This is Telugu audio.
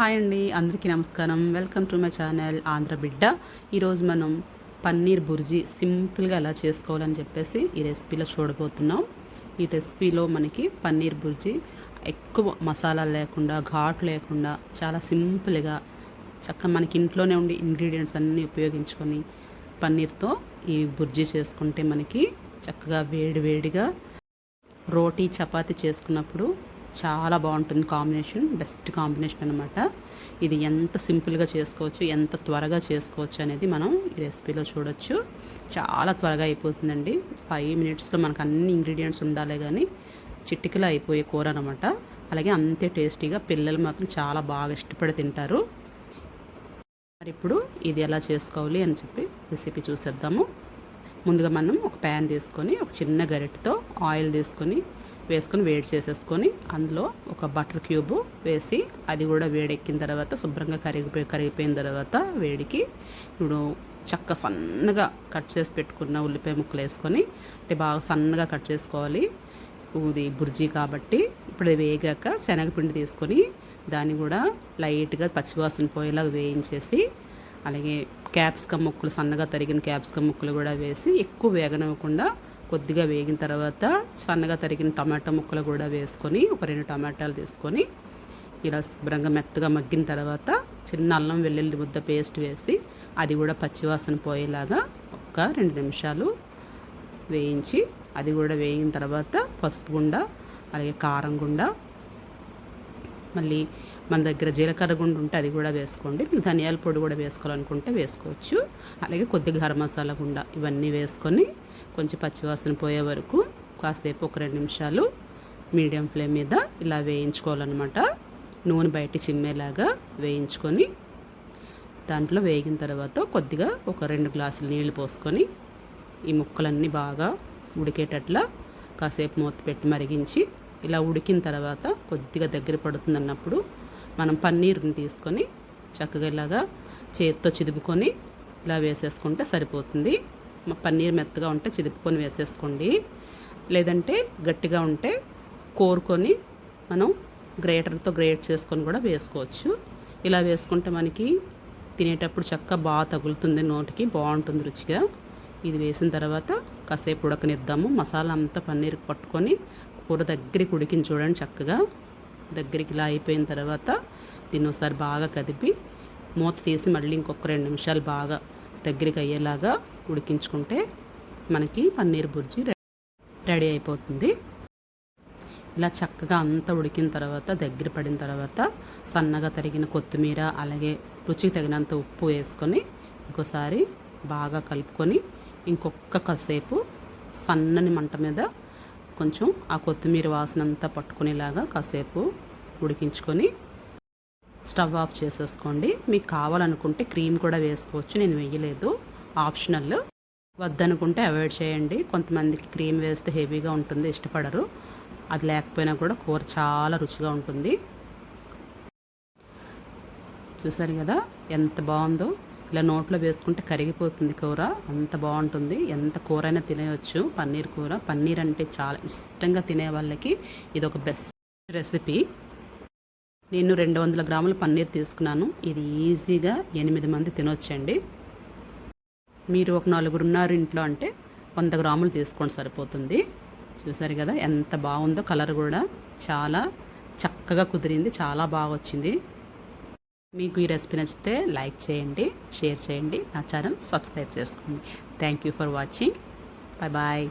హాయ్ అండి అందరికీ నమస్కారం. Welcome to my channel Andhra Bidda. ఈరోజు మనం పన్నీర్ బుర్జీ సింపుల్గా ఎలా చేసుకోవాలని చెప్పేసి ఈ రెసిపీలో చూడబోతున్నాం. ఈ రెసిపీలో మనకి పన్నీర్ బుర్జీ ఎక్కువ మసాలా లేకుండా ఘాటు లేకుండా చాలా సింపుల్గా చక్కగా మనకి ఇంట్లోనే ఉండి ఇంగ్రీడియంట్స్ అన్నీ ఉపయోగించుకొని పన్నీర్తో ఈ బుర్జీ చేసుకుంటే మనకి చక్కగా వేడి వేడిగా రోటీ చపాతీ చేసుకున్నప్పుడు చాలా బాగుంటుంది కాంబినేషన్ బెస్ట్ కాంబినేషన్ అనమాట ఇది ఎంత సింపుల్గా చేసుకోవచ్చు ఎంత త్వరగా చేసుకోవచ్చు అనేది మనం ఈ రెసిపీలో చూడొచ్చు. చాలా త్వరగా అయిపోతుందండి. ఫైవ్ మినిట్స్లో మనకు అన్ని ఇంగ్రీడియంట్స్ ఉండాలి కానీ చిటికలో అయిపోయే కూర అనమాట అలాగే అంతే టేస్టీగా పిల్లలు మాత్రం చాలా బాగా ఇష్టపడి తింటారు. మరి ఇప్పుడు ఇది ఎలా చేసుకోవాలి అని చెప్పి రెసిపీ చూసేద్దాము. ముందుగా మనం ఒక ప్యాన్ తీసుకొని ఒక చిన్న గరిటెతో ఆయిల్ తీసుకొని వేసుకొని వేడి చేసేసుకొని అందులో ఒక బటర్ క్యూబ్ వేసి అది కూడా వేడెక్కిన తర్వాత శుభ్రంగా కరిగిపోయి కరిగిపోయిన తర్వాత వేడికి ఇప్పుడు చక్క సన్నగా కట్ చేసి పెట్టుకున్న ఉల్లిపాయ ముక్కలు వేసుకొని అంటే బాగా సన్నగా కట్ చేసుకోవాలి. ఇది బుర్జీ కాబట్టి ఇప్పుడు వేగాక శనగపిండి తీసుకొని దాన్ని కూడా లైట్గా పచ్చివాసన పోయేలాగా వేయించేసి అలాగే క్యాప్సికమ్ ముక్కలు సన్నగా తరిగిన క్యాప్సికమ్ ముక్కలు కూడా వేసి ఎక్కువ వేగనివ్వకుండా కొద్దిగా వేగిన తర్వాత సన్నగా తరిగిన టమాటా ముక్కలు కూడా వేసుకొని ఒక రెండు టమాటాలు తీసుకొని ఇలా శుభ్రంగా మెత్తగా మగ్గిన తర్వాత చిన్న అల్లం వెల్లుల్లి ముద్ద పేస్ట్ వేసి అది కూడా పచ్చివాసన పోయేలాగా ఒక రెండు నిమిషాలు వేయించి అది కూడా వేగిన తర్వాత పసుపు గుండ అలాగే కారం గుండ మళ్ళీ మన దగ్గర జీలకర్ర గుండు ఉంటే అది కూడా వేసుకోండి. మీకు ధనియాల పొడి కూడా వేసుకోవాలనుకుంటే వేసుకోవచ్చు. అలాగే కొద్దిగా గరం మసాలా గుండ ఇవన్నీ వేసుకొని కొంచెం పచ్చివాసన పోయే వరకు కాసేపు ఒక రెండు నిమిషాలు మీడియం ఫ్లేమ్ మీద ఇలా వేయించుకోవాలన్నమాట. నూనె బయట చిమ్మేలాగా వేయించుకొని దాంట్లో వేగిన తర్వాత కొద్దిగా ఒక రెండు గ్లాసులు నీళ్ళు పోసుకొని ఈ ముక్కలన్నీ బాగా ఉడికేటట్లా కాసేపు మూత పెట్టి మరిగించి ఇలా ఉడికిన తర్వాత కొద్దిగా దగ్గర పడుతుంది అన్నప్పుడు మనం పన్నీర్ని తీసుకొని చక్కగా ఇలాగా చేతితో చిదుపుకొని ఇలా వేసేసుకుంటే సరిపోతుంది. పన్నీర్ మెత్తగా ఉంటే చిదుపుకొని వేసేసుకోండి. లేదంటే గట్టిగా ఉంటే కోరుకొని మనం గ్రేటర్తో గ్రేట్ చేసుకొని కూడా వేసుకోవచ్చు. ఇలా వేసుకుంటే మనకి తినేటప్పుడు చక్కగా బాగా తగులుతుంది నోటికి బాగుంటుంది రుచిగా. ఇది వేసిన తర్వాత కాసేపు ఉడకనిద్దాము. మసాలా అంతా పన్నీర్కి పట్టుకొని కూర దగ్గరికి ఉడికించి చూడండి చక్కగా. దగ్గరికి ఇలా అయిపోయిన తర్వాత దీన్ని ఒకసారి బాగా కదిపి మూత తీసి మళ్ళీ ఇంకొక రెండు నిమిషాలు బాగా దగ్గరికి అయ్యేలాగా ఉడికించుకుంటే మనకి పన్నీర్ బుర్జీ రెడీ అయిపోతుంది. ఇలా చక్కగా అంతా ఉడికిన తర్వాత దగ్గర పడిన తర్వాత సన్నగా తరిగిన కొత్తిమీర అలాగే రుచికి తగినంత ఉప్పు వేసుకొని ఇంకోసారి బాగా కలుపుకొని ఇంకొక కాసేపు సన్నని మంట మీద కొంచెం ఆ కొత్తిమీర వాసన అంతా పట్టుకునేలాగా కాసేపు ఉడికించుకొని స్టవ్ ఆఫ్ చేసేసుకోండి. మీకు కావాలనుకుంటే క్రీమ్ కూడా వేసుకోవచ్చు నేను వేయలేదు. ఆప్షనల్. వద్దనుకుంటే అవాయిడ్ చేయండి. కొంతమందికి క్రీమ్ వేస్తే హెవీగా ఉంటుంది ఇష్టపడరు. అది లేకపోయినా కూడా కూర చాలా రుచిగా ఉంటుంది. చూసారు కదా ఎంత బాగుందో. ఇలా నోట్లో వేసుకుంటే కరిగిపోతుంది కూర. అంత బాగుంటుంది. ఎంత కూర అయినా తినేయచ్చు. పన్నీర్ కూర. పన్నీర్ అంటే చాలా ఇష్టంగా తినే వాళ్ళకి ఇది ఒక బెస్ట్ రెసిపీ. నేను రెండు వందల గ్రాముల పన్నీర్ తీసుకున్నాను. ఇది ఈజీగా ఎనిమిది మంది తినొచ్చండి. మీరు ఒక నలుగురు ఉన్నారు ఇంట్లో అంటే వంద గ్రాములు తీసుకోండి సరిపోతుంది. చూసారు కదా ఎంత బాగుందో కలర్ కూడా చాలా చక్కగా కుదిరింది చాలా బాగా వచ్చింది. మీకు ఈ రెసిపీ నచ్చితే లైక్ చేయండి షేర్ చేయండి. నా ఛానల్ సబ్స్క్రైబ్ చేసుకోండి. Thank you for watching bye bye